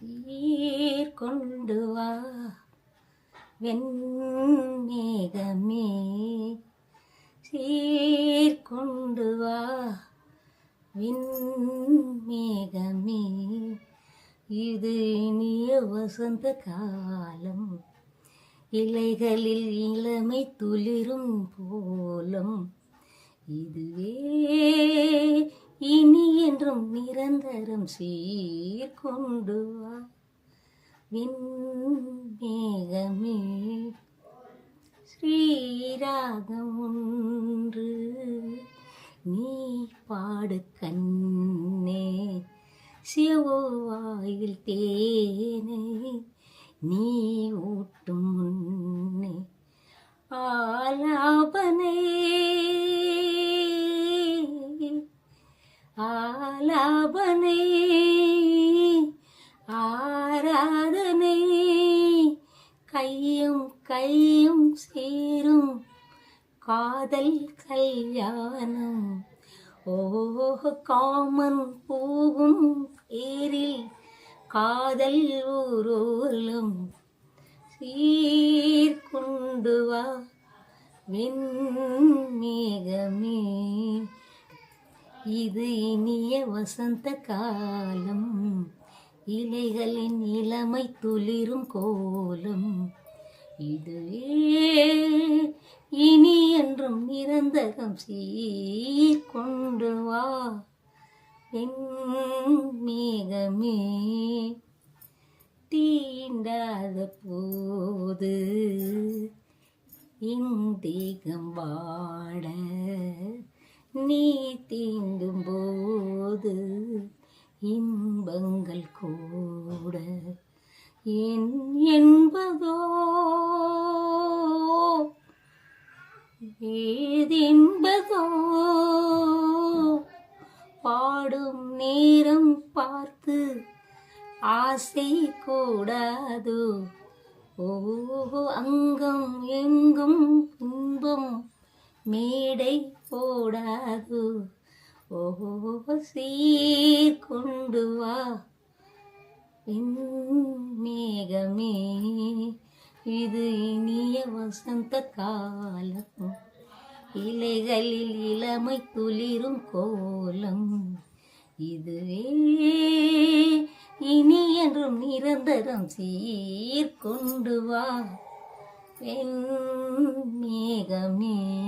சீர்கொண்டு வா. வெண்மேகமே. சீர்கொண்டு வா. விண்மேகமே. இது இனிய வசந்த காலம். இலைகளில் இளமை துளிரும் போலம். இதுவே இனி என்றும் நிரந்தரம் சீர்கொண்டு வா. விண்மேகமே ஸ்ரீராகம் ஒன்று. நீ பாடு கண்ணே. சிவோவாயில் தேனை நீ ஊட்டும் முன்னே. ஆலாப ஆலாபனை ஆராதனை கையும் கையும் சேரும் காதல் கல்யாணம். ஓ காமன் பூவும் ஏரில் காதல் ஊரோலம் சீர்குண்டுவா வா வெண்மேகமே. இது இனிய வசந்த காலம் இலைகளின் இளமை துளிரும் கோலம். இதுவே இனி என்றும் நிரந்தரம் சீர்கொண்டு வா. மேகமே தீண்டாத போது இந்தேகம் வாட. நீ தீண்ட இன்பங்கள் கூட என் என்பதோ? ஏதென்பதோ? பாடும் நேரம் பார்த்து ஆசை கூடாது. ஓ அங்கம் எங்கும் இன்பம் மேடை போடாது. ஓ சீர்கொண்டு வா. மேகமே இது இனிய வசந்த காலம். இலைகளில் இளமை துளிரும் கோலம். இதுவே இனி என்றும் நிரந்தரம் சீர்கொண்டு வா. மேகமே